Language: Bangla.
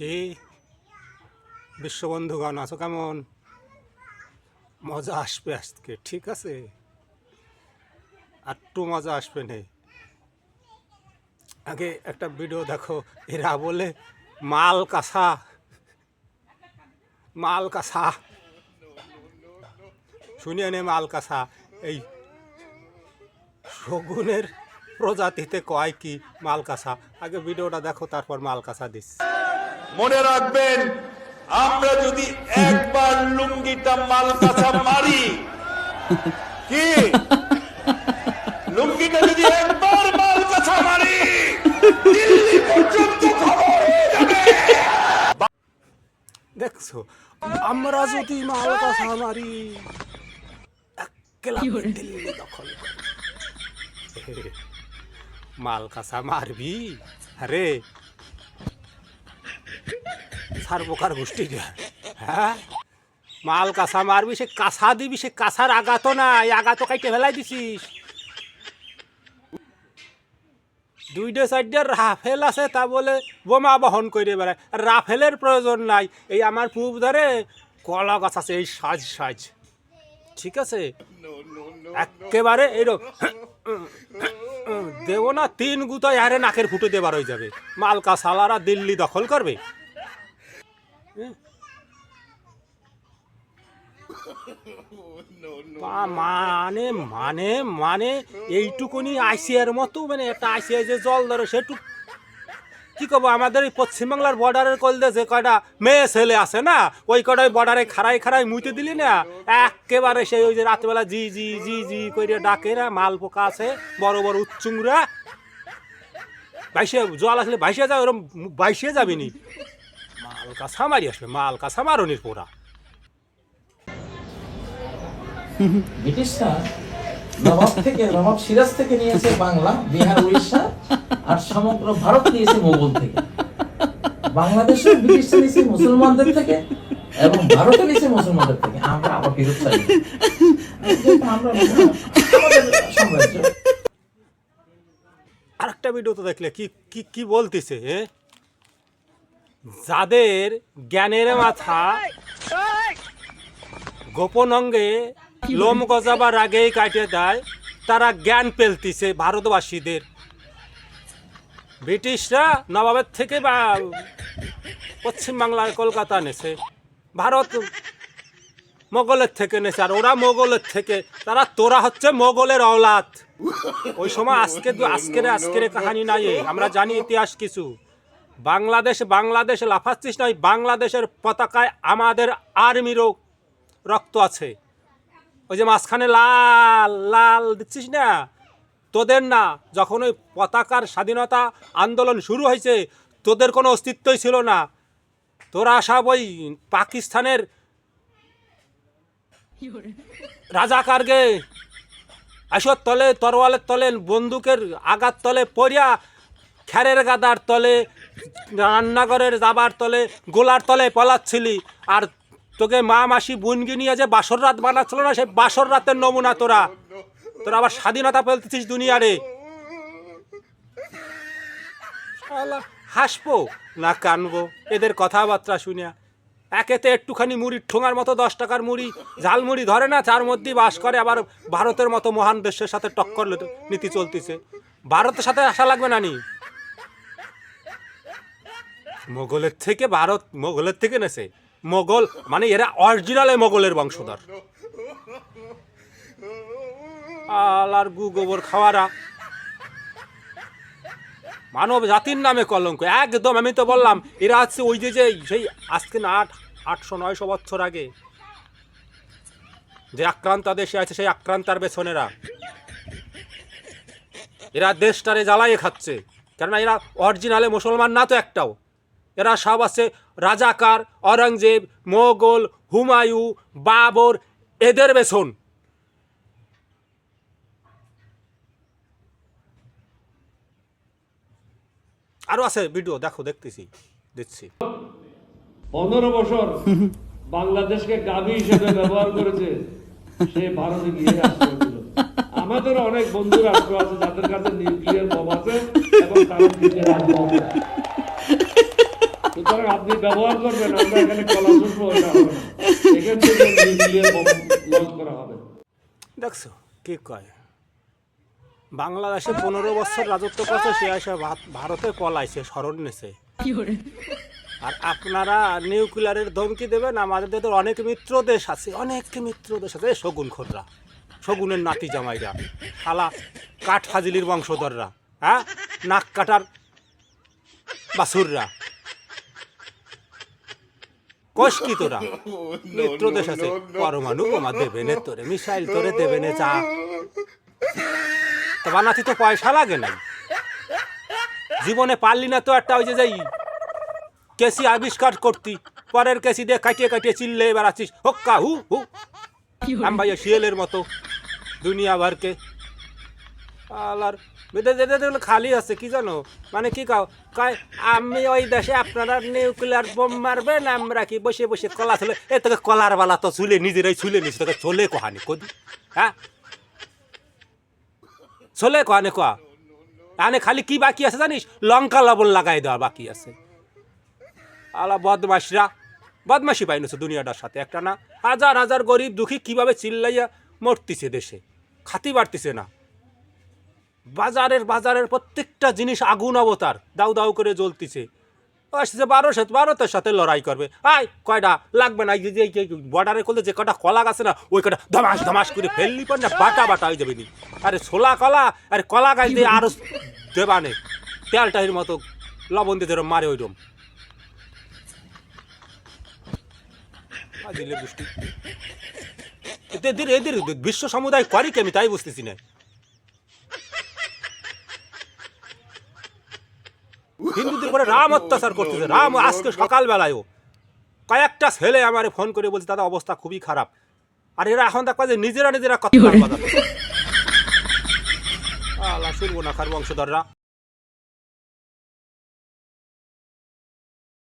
কি? বিশ্ববন্ধুগণ, আছো কেমন? মজা আসবে আজকে, ঠিক আছে? একটু মজা আসবে নে। আগে একটা ভিডিও দেখো, এরা বলে, মাল কাঁসা। মাল কাঁসা। শুনিয়ে নে মাল কাঁসা। এই শগুনের প্রজাতিতে কয় কি মাল কাঁসা? আগে ভিডিওটা দেখো, তারপর মাল কাঁসা দিস। মনে রাখবেন আমরা যদি একবার লুঙ্গিটা মাল কাছা মারি কি? লুঙ্গিটা যদি একবার মাল কাছা মারি দিল্লি পর্যন্ত খবর হয়ে যাবে। দেখছ আমরা যদি মাল কাঁসা মারি একলা দিল্লি দখল মাল কাঁসা মারবি? আরে সারবোকার গোষ্ঠী হ্যাঁ? মাল কাঁসা মারবি, সে কাঁসা দিবি, সে কাঁসার আগাতো না এই আগাতো কাইটে ফেলাই দিছিস। দুইটা সাইডে রাফেল আছে, তা বলে বোমা বহন করে বেড়ায়। রাফেলের প্রয়োজন নাই, এই আমার পূব ধরে কলা গাছ আছে, এই সাজ সাজ। ঠিক আছে? একেবারে এরকম দেব না, তিন গুতায় আরে নাকের ফুটো দেবার হয়ে যাবে। মালকা সালারা দিল্লি দখল করবে। মানে মানে মানে এইটুকুনি আইসিআর মতো মানে একটা আইসিআই যে জল ধরে সেটু কি কব আমাদের এই পশ্চিমবাংলার বর্ডারের কলদে যে কয়টা মেয়ে ছেলে আছে না ওই কটাই বর্ডারে খাড়াই খাড়াই মুইতে দিলি না একেবারে সেই ওই যে রাত্রেবেলা জি জি জি জি করে ডাকে না মাল পোকা আছে বড় বড় উচ্চুংরা। বাইশে জল আসলে বাইশে যাবে ওরম বাইশে যাবি নি মাল কাছা মারি আসবে মাল কাছা মারনির পোড়া। ব্রিটিশরা নবাব থেকে নবাব সিরাজ থেকে নিয়েছে বাংলা বিহার উড়িষ্যা আর সমগ্র ভারত নিয়েছে মোগল থেকে। বাংলাদেশও ব্রিটিশরা নিয়েছে মুসলমানদের থেকে এবং ভারতও নিয়েছে মুসলমানদের থেকে। আমরা আবার ফেরত চাই আমরা সাম্রাজ্য আরেকটা ভিডিও তো দেখলে কি কি কি বলতেছে এ? যাদের জ্ঞানের মাথা গোপন অঙ্গে লোম গজাবার আগেই কাটিয়ে দেয়, তারা জ্ঞান পেলতিছে ভারতবাসীদের। ব্রিটিশরা নবাবের থেকে বা পশ্চিমবাংলার কলকাতা নেছে, ভারত মোগলের থেকে নেছে, আর ওরা মোগলের থেকে, তারা তোরা হচ্ছে মোগলের অলাত ওই সময় আজকে আজকের আজকের কাহানি নাই আমরা জানি ইতিহাস কিছু। বাংলাদেশ বাংলাদেশ লাফাচ্ছিস নয়, বাংলাদেশের পতাকায় আমাদের আর্মিরও রক্ত আছে। ওই যে মাঝখানে লাল লাল দিচ্ছিস না? তোদের না, যখন ওই পতাকার স্বাধীনতা আন্দোলন শুরু হয়েছে, তোদের কোনো অস্তিত্বই ছিল না। তোরা সব ওই পাকিস্তানের রাজাকারকে আসর তলে, তরোয়ালের তলে, বন্দুকের আগার তলে পড়িয়া খ্যারের গাদার তলে রান্নাঘরের যাবার তলে, গোলার তলে পলাচ্ছিলি। আর তোকে মা মাসি বুনগি নিয়ে যে বাসর রাত বানাচ্ছিল না সেই বাসর রাতের নমুনা তোরা। তোরা আবার স্বাধীনতা পেলতেছিস দুনিয়ারে। হাসবো না কানবো? এদের কথাবার্তা শুনিয়া। একেতে একটুখানি মুড়ির ঠোঙার মতো দশ টাকার মুড়ি ঝালমুড়ি ধরে না তার মধ্যেই বাস করে আবার ভারতের মতো মহান দেশের সাথে টক্কর নীতি চলতেছে। ভারতের সাথে আসা লাগবে না নি মোগলের থেকে ভারত মোগলের থেকে নেছে। মোগল মানে এরা অরিজিনালে মোগলের বংশধর। আলার গু গোবর খাওয়ারা। মানব জাতির নামে কলঙ্ক। একদম, আমি তো বললাম, এরা হচ্ছে ওই যে যে সেই আজকে না আট, আটশো নয়শো বছর আগে যে আক্রান্ত দেশে আছে, সেই আক্রান্তার পেছনেরা। এরা দেশটারে জ্বালাইয়ে খাচ্ছে। কেননা এরা অরিজিনালে মুসলমান না তো একটাও। এরা সব আছে রাজাকার অরঙ্গজেব মোগল হুমায়ু বাবর এদের বেছন। আরও আছে ভিডিও দেখো দেখতেছি দেখছি। পনেরো বছর বাংলাদেশকে গাভী হিসেবে ব্যবহার করেছে সে ভারতে গিয়ে আমাদের অনেক বন্ধু রাষ্ট্র আছে যাদের কাছে নিউক্লিয়ার বম আছে এবং তারা নিজেরা বম সুতরাং আপনি ব্যবহার করবেন আমরা এখানে কলা চুরবো এটা হবে না। এখান থেকে নিউক্লিয়ার লঞ্চ করা হবে। দেখছ কি কয়? বাংলাদেশে পনেরো বছর রাজত্ব করছে সে ভাত- ভারতে পলাইছে স্মরণ নেছে। আর আপনারা নিউক্লিয়ারের ধমকি দেবেন আমাদের তো অনেক মিত্র দেশ আছে অনেক মিত্র দেশ আছে। শগুন খোররা শগুনের নাতি জামাইরা খালা কাঠ ফাজিলির বংশধররা হ্যাঁ? নাক কাটার বাসুররা কোষ কি তোরা মিত্র দেশ আছে পরমাণু বোমা দেবে নে তোরে মিসাইল তোরে দেবে নে যা তা বানাতে তো পয়সা লাগে নাই। জীবনে পারলি না তো একটা ওই যে যাই কেসি আবিষ্কার করতি পরের কেসি দিয়ে কাটিয়ে কাটিয়ে চিল্লে বেড়াচ্ছিস। হক্কা হু হু। ভাইয়া শিয়ালের মতো দুনিয়া ভরকে আলার বেদে যেতে খালি আছে, কি জানো? মানে কি কাও? কয়, আমি ওই দেশে আপনারা নিউক্লিয়ার বোম মারবেন আমরা কি বসে বসে কলা চলে এ, তোকে কলার বালা তো চুলে নিজেরাই চুলে নিস তোকে চলে কহানি, কদি। হ্যাঁ? চলে কহানে কয়া? আনে খালি কি বাকি আছে জানিস? লঙ্কা, লবণ লাগাই দেওয়া বাকি আছে। আলা বদমাসরা বদমাসি পাইনছে দুনিয়াটার সাথে একটা না। হাজার হাজার গরিব দুঃখী কীভাবে চিল্লাইয়া মরতিছে দেশে? খাতি বাড়তিছে না। বাজারের বাজারের প্রত্যেকটা জিনিস আগুন অবতার। দাউ দাউ করে জ্বলতিছে। আসছে বারো সাথে ভারতের সাথে লড়াই করবে। আয় কয়টা লাগবে না বর্ডারে করলে যে কটা কলা গাছে না, ওই কটা ধমাস ধমাস করে ফেললি পর না, বাটা বাটা হয়ে যাবে নি। আরে ছোলা কলা, আরে কলা গাছ দিয়ে আরও দেবানে তেলটাহির মতো লবণ দিয়ে ধরো, মারে ওইরম। এদের এদের, বিশ্ব সমুদায় করি কি আমি তাই বুঝতেছি না। করে রাম অত্যাচার করতেছে। রাম আজকে সকালবেলায়ও কয়েকটা ছেলে আমার ফোন করে বলছে দাদা অবস্থা খুবই খারাপ। আর এরা এখন দেখা যে নিজেরা নিজেরা কথা আল্লাহ শুনব না খার বংশধররা